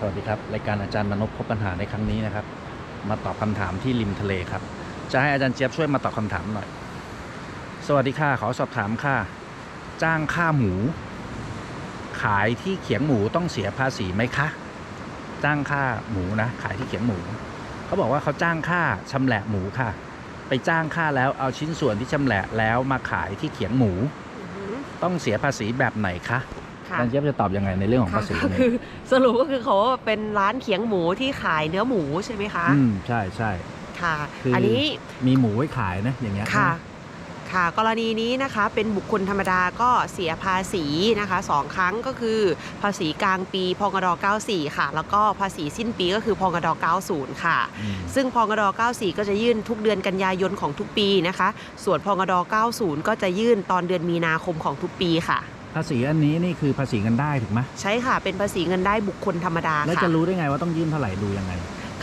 สวัสดีครับ รายการอาจารย์มนพพบปัญหาในครั้งนี้นะครับ มาตอบคำถามที่ริมทะเลครับ จะให้อาจารย์เจี๊ยบช่วยมาตอบคำถามหน่อย สวัสดีค่ะ ขอสอบถามค่ะ จ้างค่าหมู ขายที่เขียงหมูต้องเสียภาษีไหมคะ จ้างค่าหมูนะ ขายที่เขียงหมู เขาบอกว่าเขาจ้างค่าชำแหละหมูค่ะ ไปจ้างค่าแล้วเอาชิ้นส่วนที่ชำแหละแล้วมาขายที่เขียงหมูอือหือต้องเสียภาษีแบบไหนคะ ค่ะอาจารย์เจี๊ยบจะตอบยังไงในเรื่องของภาษีก็นี้คือสรุปก็คือเขาเป็นร้านเขียงหมูที่ขายเนื้อหมูใช่ไหมคะอืมใช่ใช่ค่ะคืออัอันนี้มีหมูไว้ขายนะอย่างเงี้ยค่ะนะค่ะกรณีนี้นะคะเป็นบุคคลธรรมดาก็เสียภาษีนะคะสองครั้งก็คือ ภาษีกลางปีพงด94 ค่ะ แล้วก็ภาษีสิ้นปีก็คือพงด90 ค่ะอืมซึ่งพงด94 ก็จะยื่นทุกเดือนกันยายนของทุกปีนะคะ ส่วนพงด90 ก็จะยื่นตอนเดือนมีนาคมของทุกปีค่ะ ภาษีอันนี้นี่คือภาษีเงินได้ถูกไหมใช่ค่ะ เป็นภาษีเงินได้บุคคลธรรมดาแล้วค่ะจะรู้ได้ไงว่าต้องยื่นเท่าไหร่ดูยังไง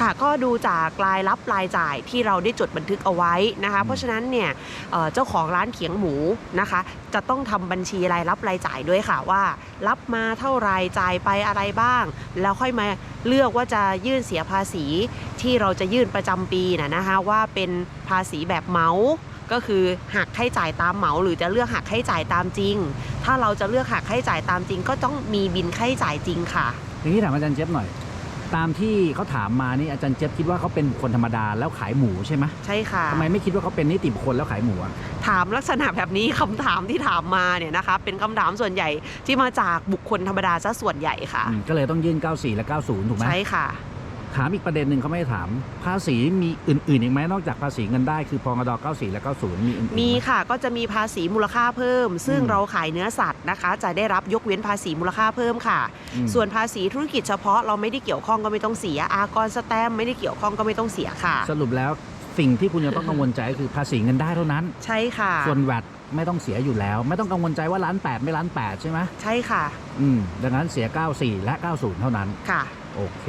ค่ะก็ดูจากรายรับรายจ่ายที่เราได้จดบันทึกเอาไว้นะคะอืมเพราะฉะนั้นเนี่ยเอ่อเจ้าของร้านเขียงหมูนะคะ จะต้องทำบัญชีรายรับรายจ่ายด้วยค่ะว่า รับมาเท่าไรจ่ายไปอะไรบ้าง แล้วค่อยมาเลือกว่าจะยื่นเสียภาษีที่เราจะยื่นประจำปีนะนะคะว่าเป็นภาษีแบบเหมาก็คือหักให้จ่ายตามเหมา หรือจะเลือกหักให้จ่ายตามจริง ถ้าเราจะเลือกหักให้จ่ายตามจริง ก็ต้องมีบินค่าใช้จ่ายจริงค่ะทีนี้ถามอาจารย์เจี๊ยบหน่อย ตามที่เขาถามมานี่อาจารย์เจี๊ยบคิดว่าเขาเป็นคนธรรมดาแล้วขายหมูใช่ไหมใช่ค่ะทำไมไม่คิดว่าเขาเป็นนิติบุคคลแล้วขายหมูอะถามลักษณะแบบนี้คำถามที่ถามมาเนี่ยนะคะ เป็นคำถามส่วนใหญ่ที่มาจากบุคคลธรรมดาซะส่วนใหญ่ค่ะ อืมก็เลยต้องยื่น 94 และ 90 ถูกไหมใช่ค่ะ ถามอีกประเด็นหนึ่งเขาไม่ได้ถาม ภาษีมีอื่นๆอีกไหมนอกจากภาษีเงินได้คือพงด94 และ 90 มีอื่นๆไหมีค่ะก็จะมีภาษีมูลค่าเพิ่ม ซึ่งอืมเราขายเนื้อสัตว์นะคะ จะได้รับยกเว้นภาษีมูลค่าเพิ่มค่ะอืมส่วนภาษีธุรกิจเฉพาะเราไม่ได้เกี่ยวข้องก็ไม่ต้องเสีย อากรสแตมป์ไม่ได้เกี่ยวข้องก็ไม่ต้องเสียค่ะ สรุปแล้วสิ่งที่คุณจะต้องกังวลใจก็คือภาษีเงินได้เท่านั้น ใช่ค่ะ ส่วนแวดไม่ต้องเสียอยู่แล้ว ไม่ต้องกังวลใจว่าล้านแปดไม่ล้านแปดใช่ไหมใช่ค่ะ อืมดังนั้นเสีย 94 และ 90 เท่านั้นค่ะ โอเค